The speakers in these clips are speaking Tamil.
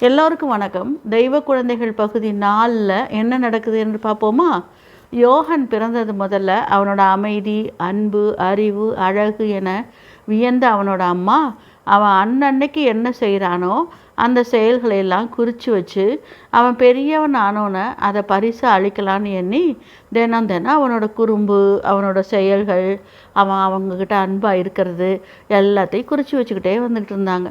எல்லோருக்கும் வணக்கம். தெய்வ குழந்தைகள் பகுதி நாலில் என்ன நடக்குது என்று பார்ப்போமா? யோகன் பிறந்தது முதல்ல அவனோட அமைதி அன்பு அறிவு அழகு என வியந்த அவனோட அம்மா அவன் அன்னன்னைக்கு என்ன செய்கிறானோ அந்த செயல்களை எல்லாம் குறித்து வச்சு அவன் பெரியவன் ஆனோன்னு அதை பரிசு அழிக்கலான்னு எண்ணி தினம் தினம் அவனோட குறும்பு அவனோட செயல்கள் அவன் அவங்கக்கிட்ட அன்பாக இருக்கிறது எல்லாத்தையும் குறித்து வச்சுக்கிட்டே வந்துக்கிட்டு இருந்தாங்க.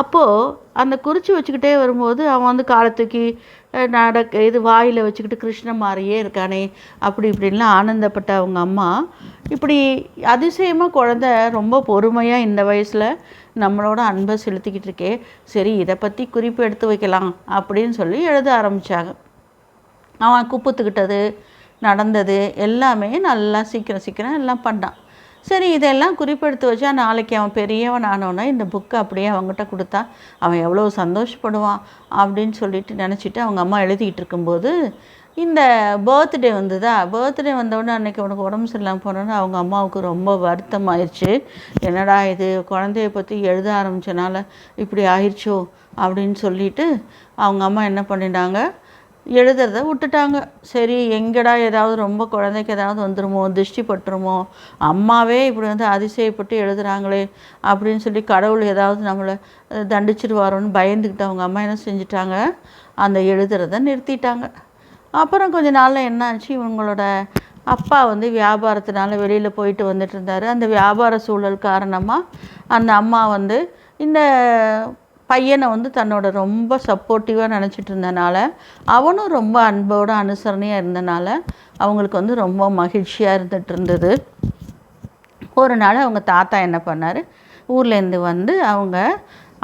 அப்போது அந்த குறித்து வச்சுக்கிட்டே வரும்போது அவன் வந்து காலத்துக்கு நடக்க இது வாயில் வச்சுக்கிட்டு கிருஷ்ணன் மாதிரியே இருக்கானே அப்படி இப்படின்லாம் ஆனந்தப்பட்ட அவங்க அம்மா. இப்படி அதிசயமாக குழந்த ரொம்ப பொறுமையாக இந்த வயசில் நம்மளோட அன்பை செலுத்திக்கிட்டு இருக்கே. சரி இதை பற்றி குறிப்பு எடுத்து வைக்கலாம் அப்படின்னு சொல்லி எழுத ஆரம்பித்தாங்க அவன் குப்பத்துக்கிட்டது நடந்தது எல்லாமே நல்லா சீக்கிரம் சீக்கிரம் எல்லாம் பண்ணான். சரி இதெல்லாம் குறிப்பெடுத்து வச்சா நாளைக்கு அவன் பெரியவன் ஆனோன்னா இந்த புக்கை அப்படியே அவங்ககிட்ட கொடுத்தா அவன் எவ்வளோ சந்தோஷப்படுவான் அப்படின்னு சொல்லிட்டு நினச்சிட்டு அவங்க அம்மா எழுதிக்கிட்டு இருக்கும்போது இந்த பர்த்டே வந்ததா? பர்த்டே வந்தவுடனே அன்றைக்கி அவனுக்கு உடம்பு சரியில்லாமல் போனோன்னு அவங்க அம்மாவுக்கு ரொம்ப வருத்தம் ஆயிடுச்சு என்னடா இது குழந்தைய பற்றி எழுத ஆரம்பித்தனால இப்படி ஆயிடுச்சோ அப்படின்னு சொல்லிட்டு அவங்க அம்மா என்ன பண்ணிட்டாங்க? எழுதுறத விட்டுட்டாங்க. சரி எங்கடா ஏதாவது ரொம்ப குழந்தைக்கு ஏதாவது வந்துருமோ திருஷ்டி பட்டுருமோ அம்மாவே இப்படி வந்து அதிசயப்பட்டு எழுதுகிறாங்களே அப்படின்னு சொல்லி கடவுள் ஏதாவது நம்மளை தண்டிச்சிருவாரோன்னு பயந்துக்கிட்டு அவங்க அம்மா என்ன செஞ்சிட்டாங்க? அந்த எழுதுறத நிறுத்திட்டாங்க. அப்புறம் கொஞ்ச நாளில் என்னாச்சு? இவங்களோட அப்பா வந்து வியாபாரத்தினால வெளியில் போயிட்டு வந்துட்டு இருந்தார். அந்த வியாபார சூழல் காரணமாக அந்த அம்மா வந்து இந்த பையனை வந்து தன்னோட ரொம்ப சப்போர்ட்டிவாக நினச்சிட்டு இருந்தனால அவனும் ரொம்ப அன்போடு அனுசரணையாக இருந்தனால அவங்களுக்கு வந்து ரொம்ப மகிழ்ச்சியாக இருந்துகிட்டு இருந்தது. ஒரு நாள் அவங்க தாத்தா என்ன பண்ணார்? ஊர்லேருந்து வந்து அவங்க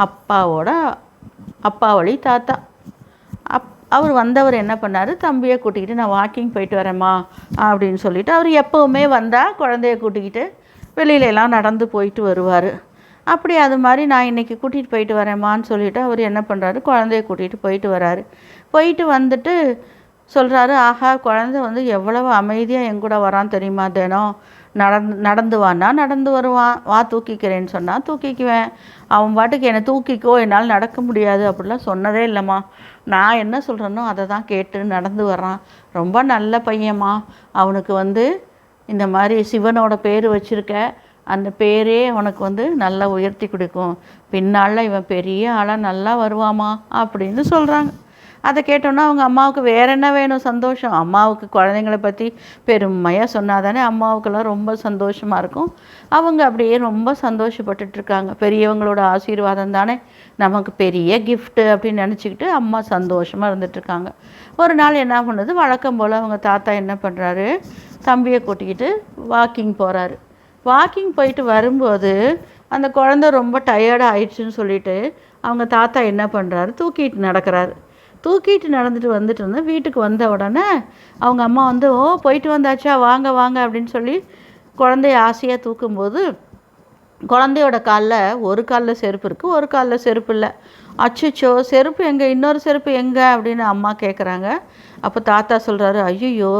அப்பாவோட அப்பா வழி தாத்தா. அப் அவர் வந்தவர் என்ன பண்ணார்? தம்பியை கூட்டிக்கிட்டு நான் வாக்கிங் போயிட்டு வரேம்மா அப்படின்னு சொல்லிவிட்டு அவர் எப்போவுமே வந்தால் குழந்தைய கூட்டிக்கிட்டு வெளியிலலாம் நடந்து போயிட்டு வருவார். அப்படி அது மாதிரி நான் இன்றைக்கி கூட்டிகிட்டு போயிட்டு வரேம்மான்னு சொல்லிவிட்டு அவர் என்ன பண்ணுறாரு குழந்தைய கூட்டிகிட்டு போயிட்டு வராரு. போயிட்டு வந்துட்டு சொல்கிறாரு ஆஹா குழந்தை வந்து எவ்வளவு அமைதியாக என் கூட வரான் தெரியுமா தினம்? நடந்து நடந்து வான்னா நடந்து வருவான். வா தூக்கிக்கிறேன்னு சொன்னால் தூக்கிக்குவேன். அவன் பாட்டுக்கு என்னை தூக்கிக்கோ என்னால் நடக்க முடியாது. அப்படிலாம் சொன்னதே இல்லைம்மா. நான் என்ன சொல்கிறேனோ அதை தான் கேட்டு நடந்து வர்றான். ரொம்ப நல்ல பையன்மா. அவனுக்கு வந்து இந்த மாதிரி சிவனோட பேர் வச்சுருக்க. அந்த பேரே உனக்கு வந்து நல்லா உயர்த்தி கொடுக்கும். பின்னால் இவன் பெரிய ஆளாக நல்லா வருவாமா அப்படின்னு சொல்கிறாங்க அதை கேட்டோன்னா அவங்க அம்மாவுக்கு வேற என்ன வேணும்? சந்தோஷம். அம்மாவுக்கு குழந்தைங்கள பற்றி பெருமையாக சொன்னால் தானே அம்மாவுக்கெல்லாம் ரொம்ப சந்தோஷமாக இருக்கும். அவங்க அப்படியே ரொம்ப சந்தோஷப்பட்டுட்ருக்காங்க பெரியவங்களோட ஆசீர்வாதம் தானே? நமக்கு பெரிய கிஃப்ட்டு அப்படின்னு நினச்சிக்கிட்டு அம்மா சந்தோஷமாக இருந்துகிட்ருக்காங்க ஒரு நாள் என்ன பண்ணுது? வழக்கம் போல் அவங்க தாத்தா என்ன பண்ணுறாரு தம்பியை கூட்டிக்கிட்டு வாக்கிங் போகிறாரு வாக்கிங் போயிட்டு வரும்போது அந்த குழந்த ரொம்ப டயர்டாக ஆயிடுச்சுன்னு சொல்லிட்டு அவங்க தாத்தா என்ன பண்ணுறாரு தூக்கிட்டு நடக்கிறாரு. தூக்கிட்டு நடந்துட்டு வந்துட்டு இருந்தேன் வீட்டுக்கு வந்த உடனே அவங்க அம்மா வந்து ஓ போயிட்டு வந்தாச்சா? வாங்க வாங்க அப்படின்னு சொல்லி குழந்தைய ஆசையாக தூக்கும்போது குழந்தையோட காலில் ஒரு காலில் செருப்பு இருக்குது ஒரு காலில் செருப்பு இல்லை. அச்சுச்சோ செருப்பு எங்கே? இன்னொரு செருப்பு எங்கே? அப்படின்னு அம்மா கேட்குறாங்க அப்போ தாத்தா சொல்கிறாரு ஐயோ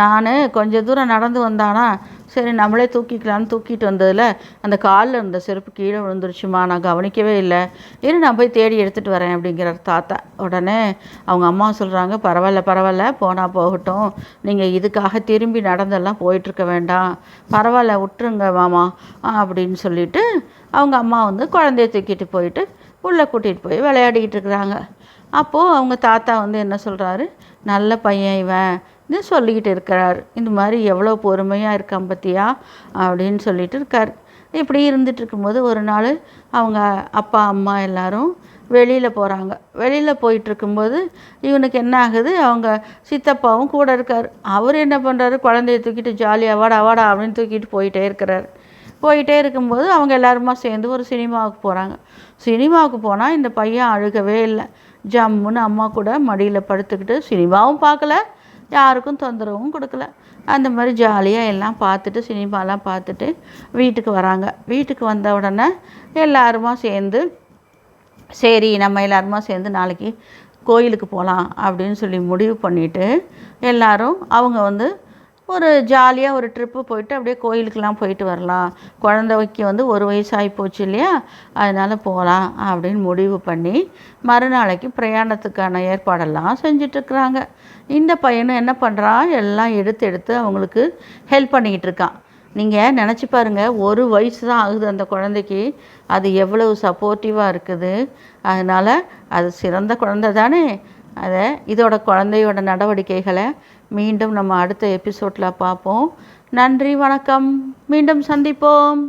நான் கொஞ்சம் தூரம் நடந்து வந்தானா? சரி நம்மளே தூக்கிக்கலான்னு தூக்கிட்டு வந்ததில் அந்த காலில் இருந்த செருப்பு கீழே விழுந்துருச்சுமா நான் கவனிக்கவே இல்லை. இரு நான் போய் தேடி எடுத்துகிட்டு வரேன் அப்படிங்கிறார் தாத்தா. உடனே அவங்க அம்மா சொல்கிறாங்க பரவாயில்ல பரவாயில்ல போனால் போகட்டும். நீங்கள் இதுக்காக திரும்பி நடந்தெல்லாம் போயிட்டுருக்க வேண்டாம். பரவாயில்ல விட்டுருங்க மாமா அப்படின்னு சொல்லிட்டு அவங்க அம்மா வந்து குழந்தைய தூக்கிட்டு போயிட்டு உள்ளே கூட்டிகிட்டு போய் விளையாடிக்கிட்டு இருக்கிறாங்க. அப்போது அவங்க தாத்தா வந்து என்ன சொல்கிறாரு நல்ல பையன் இவன். இது சொல்லிக்கிட்டு இருக்கிறார். இந்த மாதிரி எவ்வளோ பொறுமையாக இருக்கான் பத்தியா? அப்படின்னு சொல்லிட்டு இருக்கார். இப்படி இருந்துட்டு இருக்கும்போது ஒரு நாள் அவங்க அப்பா அம்மா எல்லாரும் வெளியில் போகிறாங்க வெளியில் போயிட்டு இருக்கும்போது இவனுக்கு என்ன ஆகுது? அவங்க சித்தப்பாவும் கூட இருக்கார். அவர் என்ன பண்ணுறாரு குழந்தைய தூக்கிட்டு ஜாலியாக வாடா வாடா அப்படின்னு தூக்கிட்டு போயிட்டே இருக்கிறார். போயிட்டே இருக்கும்போது அவங்க எல்லாருமா சேர்ந்து ஒரு சினிமாவுக்கு போகிறாங்க சினிமாவுக்கு போனால் இந்த பையன் அழுகவே இல்லை. ஜம்முன்னு அம்மா கூட மடியில் படுத்துக்கிட்டு சினிமாவும் பார்க்கல. யாருக்கும் தொந்தரவும் கொடுக்கல. அந்த மாதிரி ஜாலியாக எல்லாம் பார்த்துட்டு சினிமாலாம் பார்த்துட்டு வீட்டுக்கு வராங்க. வீட்டுக்கு வந்த உடனே எல்லாருமா சேர்ந்து சரி நம்ம எல்லாருமா சேர்ந்து நாளைக்கு கோயிலுக்கு போகலாம் அப்படின்னு சொல்லி முடிவு பண்ணிவிட்டு எல்லோரும் அவங்க வந்து ஒரு ஜாலியாக ஒரு ட்ரிப்பு போயிட்டு அப்படியே கோயிலுக்கெலாம் போயிட்டு வரலாம். குழந்தைக்கு வந்து ஒரு வயசாகி போச்சு இல்லையா? அதனால் போகலாம் அப்படின்னு முடிவு பண்ணி மறுநாளைக்கு பிரயாணத்துக்கான ஏற்பாடெல்லாம் செஞ்சிட்ருக்குறாங்க இந்த பையனும் என்ன பண்ணுறான் எல்லாம் எடுத்து எடுத்து அவங்களுக்கு ஹெல்ப் பண்ணிக்கிட்டு இருக்கான். நீங்கள் நினச்சி பாருங்கள் ஒரு வயசு தான் ஆகுது அந்த குழந்தைக்கு. அது எவ்வளவு சப்போர்ட்டிவாக இருக்குது. அதனால் அது சிறந்த குழந்தை தானே. அதை இதோட குழந்தையோட நடவடிக்கைகளை மீண்டும் நம்ம அடுத்த எபிசோடில் பார்ப்போம். நன்றி வணக்கம். மீண்டும் சந்திப்போம்.